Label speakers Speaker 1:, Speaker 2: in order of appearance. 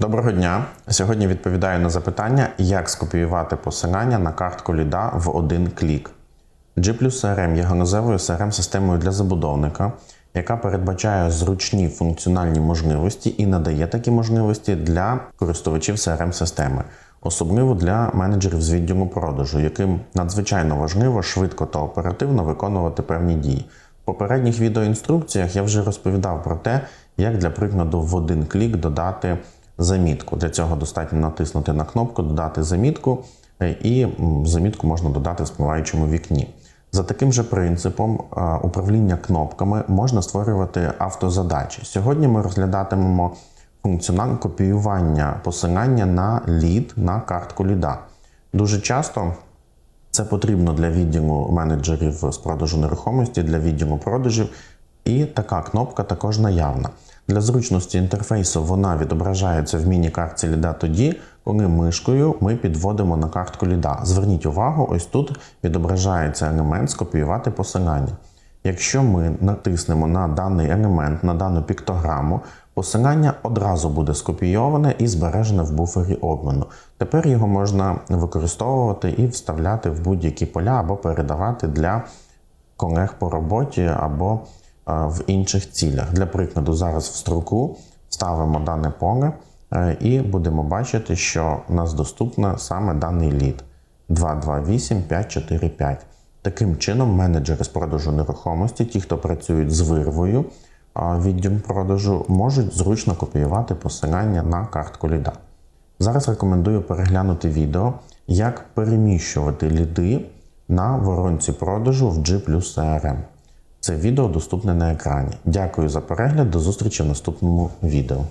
Speaker 1: Доброго дня! Сьогодні відповідаю на запитання, як скопіювати посилання на картку ліда в один клік. G CRM є ганузевою crm системою для забудовника, яка передбачає зручні функціональні можливості і надає такі можливості для користувачів crm системи особливо для менеджерів з відділу продажу, яким надзвичайно важливо швидко та оперативно виконувати певні дії. В попередніх відеоінструкціях я вже розповідав про те, як для прикладу в один клік додати замітку. Для цього достатньо натиснути на кнопку Додати замітку, е, і замітку можна додати в спливаючому вікні. За таким же принципом е, управління кнопками можна створювати автозадачі. Сьогодні ми розглядатимемо функціонал копіювання посилання на лід на картку ліда. Дуже часто це потрібно для відділу менеджерів з продажу нерухомості, для відділу продажів. І така кнопка також наявна. Для зручності інтерфейсу вона відображається в міні-картці ліда тоді, коли мишкою ми підводимо на картку ліда. Зверніть увагу, ось тут відображається елемент скопіювати посилання. Якщо ми натиснемо на даний елемент, на дану піктограму, посилання одразу буде скопійоване і збережене в буфері обміну. Тепер його можна використовувати і вставляти в будь-які поля або передавати для колег по роботі або в інших цілях. Для прикладу, зараз в строку ставимо дане поле е, і будемо бачити, що у нас доступно саме даний лід 228545. Таким чином, менеджери з продажу нерухомості, ті, хто працюють з вирвою а, відділ продажу, можуть зручно копіювати посилання на картку ліда. Зараз рекомендую переглянути відео, як переміщувати ліди на воронці продажу в G CRM. Це відео доступне на екрані. Дякую за перегляд, до зустрічі в наступному відео.